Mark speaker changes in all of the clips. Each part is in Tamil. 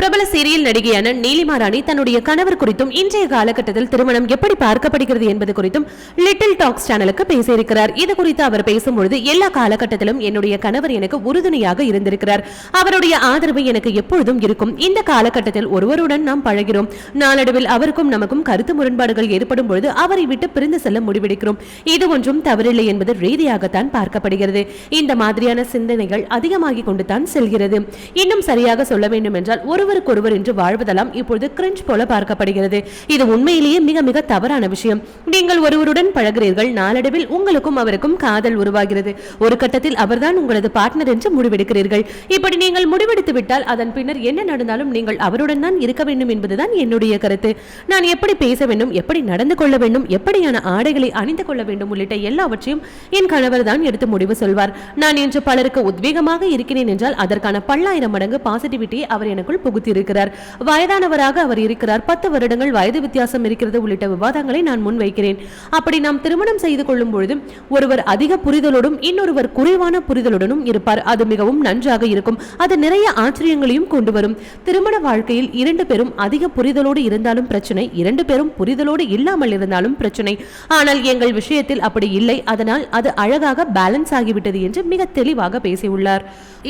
Speaker 1: பிரபல சீரியல் நடிகையான நீலிமா ராணி தன்னுடைய கணவர் குறித்தும் இன்றைய காலகட்டத்தில் திருமணம் எப்படி பார்க்கப்படுகிறது என்பது குறித்தும் லிட்டில் டாக்ஸ் சேனலுக்கு பேசியிருக்கிறார். இது குறித்து அவர் பேசும்பொழுது எல்லா காலகட்டத்திலும் என்னுடைய கணவர் எனக்கு உறுதுணையாக இருந்திருக்கிறார். அவருடைய ஆதரவு எனக்கு எப்பொழுதும் இருக்கும். இந்த காலகட்டத்தில் ஒருவருடன் நாம் பழகிறோம். நாளடைவில் அவருக்கும் நமக்கும் கருத்து முரண்பாடுகள் ஏற்படும் பொழுது அவரை விட்டு பிரிந்து செல்ல முடிவெடுக்கிறோம். இது ஒன்றும் தவறில்லை என்பது ரீதியாகத்தான் பார்க்கப்படுகிறது. இந்த மாதிரியான சிந்தனைகள் அதிகமாகிக் கொண்டு தான் செல்கிறது. இன்னும் சரியாக சொல்ல வேண்டும் என்றால் ஒருவருக்கொருவர் என்று வாழ்வதெல்லாம் இப்பொழுது கிரிஞ்ச் போல பார்க்கப்படுகிறது. இது உண்மையிலேயே மிக மிக தவறான விஷயம். நீங்கள் ஒருவருடன் பழகிறீர்கள். நாளடைவில் உங்களுக்கும் அவருக்கும் காதல் உருவாகிறது. ஒரு கட்டத்தில் அவர்தான் உங்களது பார்ட்னர் என்று முடிவெடுக்கிறீர்கள். இப்படி நீங்கள் முடிவெடுத்து விட்டால் அதன் பின்னர் என்ன நடந்தாலும் நீங்கள் அவருடன் தான் இருக்க வேண்டும் என்பதுதான் என்னுடைய கருத்து. நான் எப்படி பேச வேண்டும் எப்படி நடந்து கொள்ள வேண்டும் எப்படியான ஆடைகளை அணிந்து கொள்ள வேண்டும் உள்ளிட்ட எல்லாவற்றையும் என் கணவர் தான் எடுத்து முடிவு சொல்வார். நான் இன்று பலருக்கு உத்வேகமாக இருக்கிறேன் என்றால் அதற்கான பல்லாயிரம் மடங்கு பாசிட்டிவிட்டியை அவர் எனக்குள் புகு புகுத்தியிருக்கிறார் வயதானவராக அவர் இருக்கிறார். பத்து வருடங்கள் வயது வித்தியாசம் இருக்கிறது உள்ளிட்ட விவாதங்களை நான் முன்வைக்கிறேன். அப்படி நாம் திருமணம் செய்து கொள்ளும் பொழுது ஒருவர் அதிக புரிதலோடும் இன்னொருவர் குறைவான புரிதலுடனும் இருப்பார். அது மிகவும் நன்றாக இருக்கும். அது நிறைய ஆச்சரியங்களையும் கொண்டு வரும். திருமண வாழ்க்கையில் இரண்டு பேரும் அதிக புரிதலோடு இருந்தாலும் பிரச்சனை இரண்டு பேரும் புரிதலோடு இல்லாமல் இருந்தாலும் பிரச்சனை. ஆனால் எங்கள் விஷயத்தில் அப்படி இல்லை. அதனால் அது அழகாக பேலன்ஸ் ஆகிவிட்டது என்று மிக தெளிவாக பேசியுள்ளார்.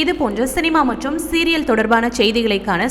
Speaker 2: இது போன்ற சினிமா மற்றும் சீரியல் தொடர்பான செய்திகளைக்கான